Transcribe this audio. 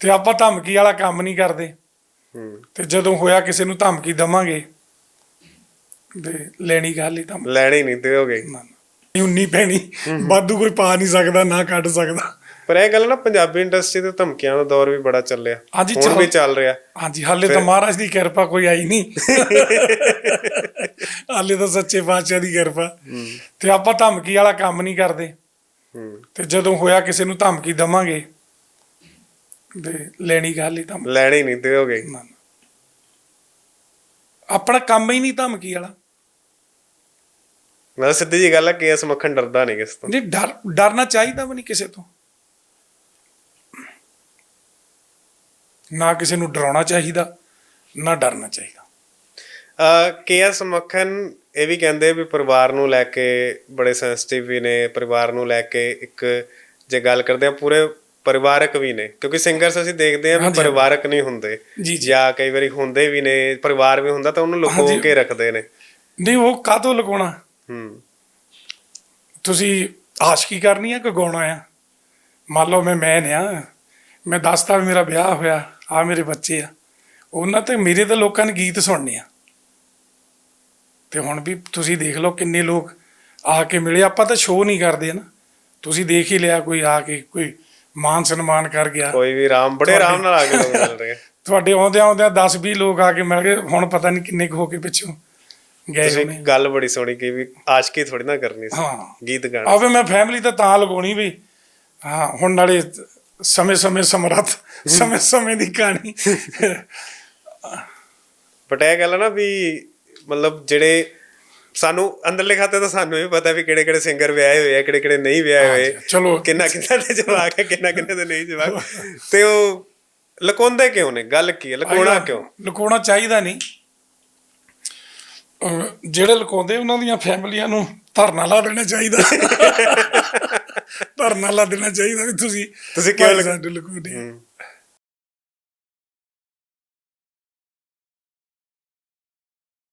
ਤੇ ਆਪਾਂ ਧਮਕੀ ਵਾਲਾ ਕੰਮ ਨਹੀਂ ਕਰਦੇ। ਹੂੰ। ਤੇ ਜਦੋਂ ਹੋਇਆ ਕਿਸੇ ਨੂੰ ਧਮਕੀ ਦਵਾਂਗੇ ਤੇ ਲੈਣੀ ਗੱਲ ਹੀ ਤਾਂ ਲੈਣੀ ਨਹੀਂ ਤੇ ਹੋ ਗਈ। ਉਨੀ ਪੈਣੀ ਵਾਧੂ ਕੋਈ ਪਾ ਨਹੀਂ ਸਕਦਾ ਨਾ ਕੱਢ ਸਕਦਾ। ਪਰ ਇਹ ਗੱਲ ਨਾ ਪੰਜਾਬੀ ਇੰਡਸਟਰੀ ਤੇ ਧਮਕੀਆਂ ਦਾ ਦੌਰ ਵੀ ਬੜਾ ਚੱਲਿਆ। ਹਾਂਜੀ, ਹੁਣ ਚੱਲ- ਵੀ ਚੱਲ ਰਿਹਾ। ਹਾਂਜੀ ਹਾਲੇ ਤਾਂ ਮਹਾਰਾਜ ਦੀ ਕਿਰਪਾ ਕੋਈ ਆਈ ਨਹੀਂ। ਹਾਲੇ ਤਾਂ ਸੱਚੇ ਪਾਤਸ਼ਾਹ ਦੀ ਕਿਰਪਾ। ਤੇ ਆਪਾਂ ਧਮਕੀ ਵਾਲਾ ਕੰਮ ਨਹੀਂ ਕਰਦੇ। ਹੂੰ। ਤੇ ਜਦੋਂ ਹੋਇਆ ਕਿਸੇ ਨੂੰ ਧਮਕੀ ਦਵਾਂਗੇ ਤੇ ਲੈਣੀ ਗੱਲ ਹੀ ਤਾਂ ਲੈਣੀ ਨਹੀਂ ਤੇ ਹੋ ਗਈ। ਨਾ, ਨਾ। ਆਪਣਾ ਕੰਮ ਹੀ ਨਹੀਂ ਧਮਕੀ ਵਾਲਾ। ਮੈਂ ਸਿੱਧੀ ਜੀ ਗੱਲ ਹੈ ਕੇਸ ਮੱਖਣ ਡਰਦਾ ਨਹੀਂ ਕਿਸ ਤੋਂ। ਨਹੀਂ ਡਰ ਡਰਨਾ ਚਾਹੀਦਾ ਵੀ ਨਹੀਂ ਕਿਸੇ ਤੋਂ। ਨਾ ਕਿਸੇ ਨੂੰ ਡਰਾਉਣਾ ਚਾਹੀਦਾ ਨਾ ਡਰਨਾ ਚਾਹੀਦਾ। ਅ ਕੇਐਸ ਮੱਖਣ ਇਹ ਵੀ ਕਹਿੰਦੇ ਵੀ ਪਰਿਵਾਰ ਨੂੰ ਲੈ ਕੇ ਬੜੇ ਸੈਂਸਿਟਿਵ ਵੀ ਨੇ ਪਰਿਵਾਰ ਨੂੰ ਲੈ ਕੇ ਇੱਕ ਜੇ ਗੱਲ ਕਰਦੇ ਆ ਪੂਰੇ ਪਰਿਵਾਰਕ ਵੀ ਨੇ ਕਿਉਂਕਿ ਸਿੰਗਰਸ ਅਸੀਂ ਦੇਖਦੇ ਵੀ ਹਾਂਜੀ। ਪਰਿਵਾਰਕ ਨਹੀਂ ਹੁੰਦੇ। ਜੀ, ਕਈ ਵਾਰੀ ਹੁੰਦੇ ਵੀ ਨੇ ਪਰਿਵਾਰ ਵੀ ਹੁੰਦਾ ਤਾਂ ਉਹਨੂੰ ਲੁਕੋ। ਕੇ ਰੱਖਦੇ ਨੇ। ਨਹੀਂ ਉਹ ਕਾਹਤੋਂ ਲਗਾਉਣਾ ਹੂੰ। ਤੁਸੀਂ ਆਸ਼ਕੀ ਕਰਨੀ ਆ ਕਿ ਗਾਉਣਾ ਆ ਮੰਨ ਲਓ ਮੈਂ ਮੈਨ ਆ ਮੈਂ ਦੱਸਦਾ ਮੇਰਾ ਵਿਆਹ ਹੋਇਆ ਆ ਮੇਰੇ ਬੱਚੇ ਆ। ਉਹਨਾਂ ਤੇ ਮੇਰੇ ਤਾਂ ਲੋਕਾਂ ਨੇ ਗੀਤ ਸੁਣਨੇ ਆ। ਤੇ ਹੁਣ ਵੀ ਤੁਸੀਂ ਦੇਖ ਲਓ ਕਿੰਨੇ ਲੋਕ ਆ ਕੇ ਮਿਲੇ ਆਪਾਂ ਤਾਂ ਸ਼ੋਅ ਨਹੀਂ ਕਰਦੇ ਨਾ। ਤੁਸੀਂ ਦੇਖ ਹੀ ਲਿਆ ਕੋਈ ਆ ਕੇ ਕੋਈ ਮਾਨ ਸਨਮਾਨ ਕਰ ਗਿਆ। ਕੋਈ ਵੀ ਰਾਮ ਬੜੇ ਆਰਾਮ ਨਾਲ ਆ ਕੇ ਲੋਕ ਮਿਲ ਰਹੇ। ਤੁਹਾਡੇ ਆਉਂਦਿਆਂ ਆਉਂਦਿਆਂ 10 20 ਲੋਕ ਆ ਕੇ ਮਿਲ ਗਏ ਹੁਣ ਪਤਾ ਨਹੀਂ ਕਿੰਨੇ ਕੁ ਹੋ ਕੇ ਪਿੱਛੋਂ। ਗਏ ਤੁਸੀਂ ਹੋਣੇ। ਗੱਲ ਬੜੀ ਸੋਹਣੀ ਕੀ ਵੀ ਆਸ਼ਕੀ ਥੋੜੀ ਨਾ ਕਰਨੀ ਸੀ। ਹਾਂ। ਗੀਤ ਗਾਣਾ ਆਵੇ ਮੈਂ ਫੈਮਿਲੀ ਤਾਂ ਤਾਂ ਲਗਾਉਣੀ ਵੀ। ਹਾਂ ਹੁਣ ਨਾਲੇ ਸਮੇਂ ਸਮੇਂ ਸਮਰੱਥ ਸਮੇਂ ਸਮੇਂ ਦੀ ਕਹਾਣੀ। ਬਟ ਇਹ ਗੱਲ ਆ ਨਾ ਵੀ ਮਤਲਬ ਜਿਹੜੇ ਸਾਨੂੰ ਅੰਦਰਲੇ ਖਾਤੇ ਤਾਂ ਸਾਨੂੰ ਵੀ ਪਤਾ ਵੀ ਕਿਹੜੇ ਕਿਹੜੇ ਸਿੰਗਰ ਵਿਆਹੇ ਹੋਏ ਆ ਕਿਹੜੇ ਕਿਹੜੇ ਨਹੀਂ ਵਿਆਹੇ ਹੋਏ। ਚਲੋ। ਕਿੰਨਾ ਕਿੰਨਾ ਦੇ ਜਵਾਕ ਹੈ ਕਿੰਨਾ ਕਿੰਨਾ ਦੇ ਨਹੀਂ ਜਵਾਕ। ਤੇ ਉਹ ਲੁਕਾਉਂਦੇ ਕਿਉਂ ਨੇ? ਗੱਲ ਕੀ ਹੈ? ਲੁਕਾਉਣਾ ਕਿਉਂ? ਲੁਕਾਉਣਾ ਚਾਹੀਦਾ ਨਹੀਂ। ਜਿਹੜੇ ਲੁਕਾਉਂਦੇ ਉਹਨਾਂ ਦੀਆਂ ਫੈਮਲੀਆਂ ਨੂੰ ਧਰਨਾ ਲਾ ਦੇਣਾ ਚਾਹੀਦਾ। ਧਰਨਾ ਲਾ ਦੇਣਾ ਚਾਹੀਦਾ ਵੀ ਤੁਸੀਂ ਤੁਸੀਂ ਕਿਉਂ ਲੁਕਾਉਂਦੇ।